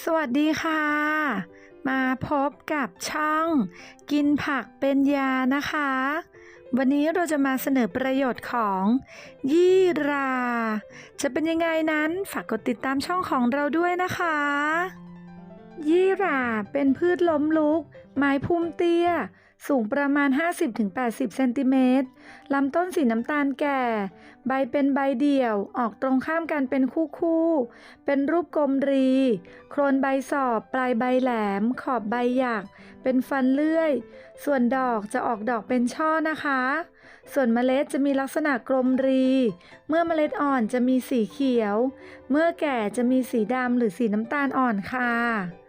สวัสดีค่ะ มาพบกับช่อง กินผักเป็นยานะคะ วันนี้เราจะมาเสนอประโยชน์ของยี่รา จะเป็นยังไงนั้นฝากกดติดตามช่องของเราด้วยนะคะ ยี่ราเป็นพืชล้มลุก ไม้พุ่มเตี้ย สูงประมาณ 50-80 เซนติเมตร ลำต้นสีน้ำตาลแก่ ใบเป็นใบเดี่ยว ออกตรงข้ามกันเป็นคู่ๆเป็นรูปกลมรี โคนใบสอบ ปลายใบแหลม ขอบใบหยัก เป็นฟันเลื่อย ส่วนดอกจะออกดอกเป็นช่อนะคะ ส่วนเมล็ดจะมีลักษณะกลมรี เมื่อเมล็ดอ่อนจะมีสีเขียว เมื่อแก่จะมีสีดำหรือสีน้ำตาลอ่อนค่ะ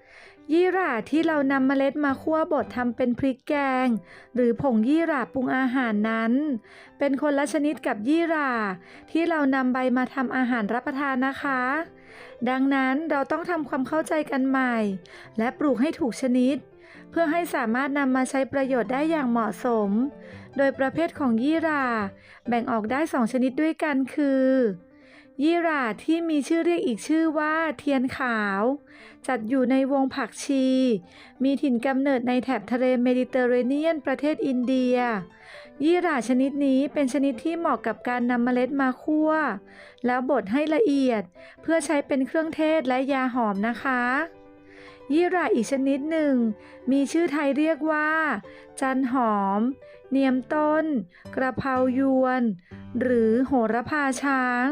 ยี่หร่าที่เรานำเมล็ดมาคั่วบดทำเป็นพริกแกง หรือผงยี่หร่าปรุงอาหารนั้น เป็นคนละชนิดกับยี่หร่าที่เรานำใบมาทำอาหารรับประทานนะคะ ดังนั้นเราต้องทำความเข้าใจกันใหม่ และปลูกให้ถูกชนิด เพื่อให้สามารถนำมาใช้ประโยชน์ได้อย่างเหมาะสม โดยประเภทของยี่หร่าแบ่งออกได้สองชนิดด้วยกันคือ ยี่หร่าที่มีชื่อเรียกอีกชื่อว่าเทียนขาว จัดอยู่ในวงผักชี มีถิ่นกำเนิดในแถบทะเลเมดิเตอร์เรเนียนประเทศอินเดีย ยี่หร่าชนิดนี้เป็นชนิดที่เหมาะกับการนำเมล็ดมาคั่ว แล้วบดให้ละเอียด เพื่อใช้เป็นเครื่องเทศและยาหอมนะคะ ยี่หร่าอีกชนิดหนึ่ง มีชื่อไทยเรียกว่า จันหอม เนียมต้น กระเพรายวน หรือโหระพาช้าง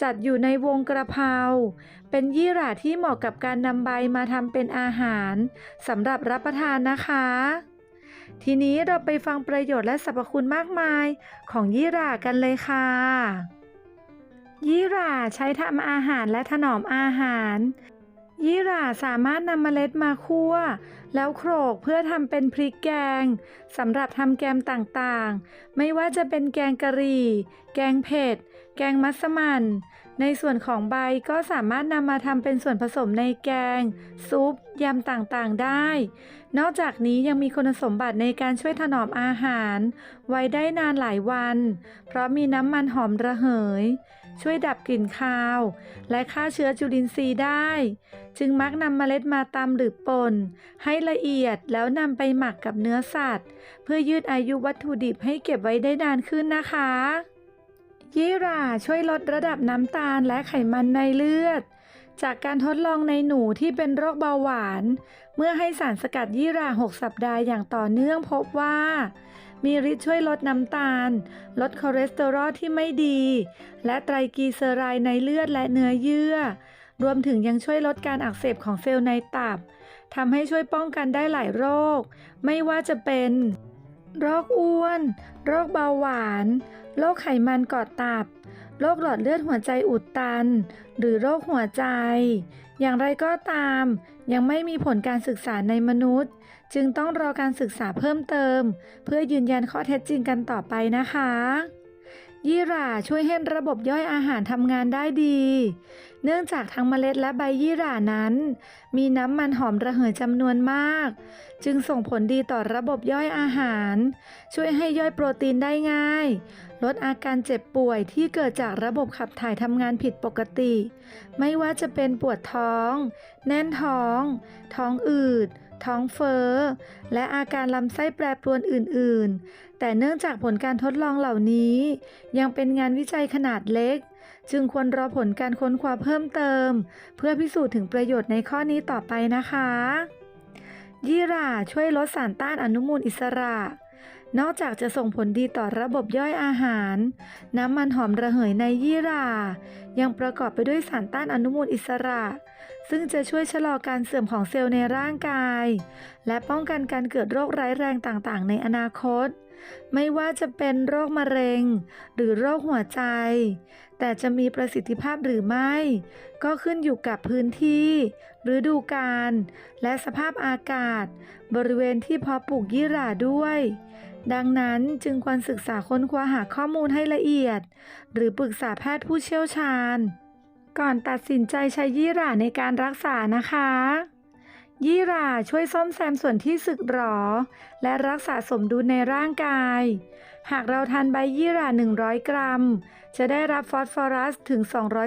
จัดอยู่ในวงกระเพราเป็นยี่หร่าที่เหมาะกับการนำใบมาทำเป็นอาหารสำหรับรับประทานนะคะ ทีนี้เราไปฟังประโยชน์และสรรพคุณมากมายของยี่หร่ากันเลยค่ะยี่หร่าใช้ทำอาหารและถนอมอาหาร ยี่หร่าสามารถนำเมล็ดมาคั่ว แล้วโขลกเพื่อทำเป็นพริกแกงสำหรับทำแกงต่างๆ ไม่ว่าจะเป็นแกงกะหรี่ แกงเผ็ด แกงมัสมั่น ในส่วนของใบก็สามารถนำมาทำเป็นส่วนผสมในแกง ซุป ยำต่างๆได้ นอกจากนี้ยังมีคุณสมบัติในการช่วยถนอมอาหาร ไว้ได้นานหลายวัน เพราะมีน้ำมันหอมระเหย ช่วยดับกลิ่นคาว และฆ่าเชื้อจุลินทรีย์ได้ จึงมักนำเมล็ดมาตำหรือป่นให้ละเอียดแล้วนำไปหมักกับเนื้อสัตว์ เพื่อยืดอายุวัตถุดิบให้เก็บไว้ได้นานขึ้นนะคะยี่หร่าช่วยลดระดับน้ำตาลและไขมันในเลือด จากการทดลองในหนูที่เป็นโรคเบาหวาน เมื่อให้สารสกัดยี่หร่า6 สัปดาห์อย่างต่อเนื่องพบว่า มีฤทธิ์ช่วยลดน้ำตาล ลดคอเลสเตอรอลที่ไม่ดี และไตรกลีเซอไรด์ในเลือดและเนื้อเยื่อ รวมถึงยังช่วยลดการอักเสบของเซลล์ในตับทำให้ช่วยป้องกันได้หลายโรค ไม่ว่าจะเป็น โรคอ้วน โรคเบาหวาน โรคไขมันกอตับ โรคหลอดเลือดหัวใจอุดตัน หรือโรคหัวใจ อย่างไรก็ตาม ยังไม่มีผลการศึกษาในมนุษย์ จึงต้องรอการศึกษาเพิ่มเติม เพื่อยืนยันข้อเท็จจริงกันต่อไปนะคะ ยี่หร่าช่วยให้ระบบย่อยอาหารทำงานได้ดี เนื่องจากทั้งเมล็ดและใบยี่หร่านั้น มีน้ำมันหอมระเหยจำนวนมาก จึงส่งผลดีต่อระบบย่อยอาหาร ช่วยให้ย่อยโปรตีนได้ง่าย ลดอาการเจ็บป่วยที่เกิดจากระบบขับถ่ายทำงานผิดปกติ ไม่ว่าจะเป็นปวดท้อง แน่นท้อง ท้องอืด ท้องเฟ้อ และอาการลำไส้แปรปรวนอื่น ๆ แต่เนื่องจากผลการทดลองเหล่านี้ ยังเป็นงานวิจัยขนาดเล็ก จึงควรรอผลการค้นคว้าเพิ่มเติม เพื่อพิสูจน์ถึงประโยชน์ในข้อนี้ต่อไปนะคะ ยี่หร่าช่วยลดสารต้านอนุมูลอิสระ นอกจากจะส่งผลดีต่อระบบย่อยอาหาร น้ำมันหอมระเหยในยี่รา ยังประกอบไปด้วยสารต้านอนุมูลอิสระ ซึ่งจะช่วยชะลอการเสื่อมของเซลล์ในร่างกาย และป้องกันการเกิดโรคร้ายแรงต่างๆ ในอนาคต ไม่ว่าจะเป็นโรคมะเร็ง หรือโรคหัวใจ แต่จะมีประสิทธิภาพหรือไม่ ก็ขึ้นอยู่กับพื้นที่ฤดูกาลและสภาพอากาศ บริเวณที่เพาะปลูกยี่หร่าด้วย ดังนั้นจึงควรศึกษาค้นคว้าหาข้อมูลให้ละเอียด หรือปรึกษาแพทย์ผู้เชี่ยวชาญ ก่อนตัดสินใจใช้ยี่หร่าในการรักษานะคะ ยี่ราช่วยซ่อมแซมส่วนที่สึกหรอ และรักษาสมดุลในร่างกาย หากเราทานใบยี่หร่า100 กรัม จะได้รับฟอสฟอรัสถึง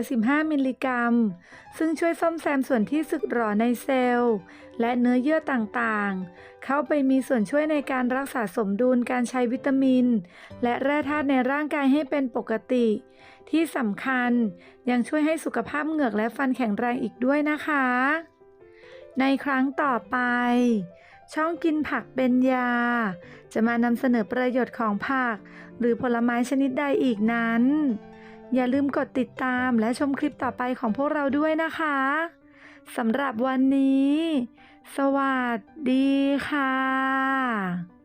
215 มิลลิกรัม ซึ่งช่วยซ่อมแซมส่วนที่สึกหรอในเซลล์ และเนื้อเยื่อต่างๆ เข้าไปมีส่วนช่วยในการรักษาสมดุลการใช้วิตามิน และแร่ธาตุในร่างกายให้เป็นปกติ ที่สำคัญยังช่วยให้สุขภาพเหงือกและฟันแข็งแรงอีกด้วยนะคะ ในครั้งต่อไป ช่องกินผักเป็นยา จะมานำเสนอประโยชน์ของผัก หรือผลไม้ชนิดใดอีกนั้น อย่าลืมกดติดตามและชมคลิปต่อไปของพวกเราด้วยนะคะสำหรับวันนี้ สวัสดีค่ะ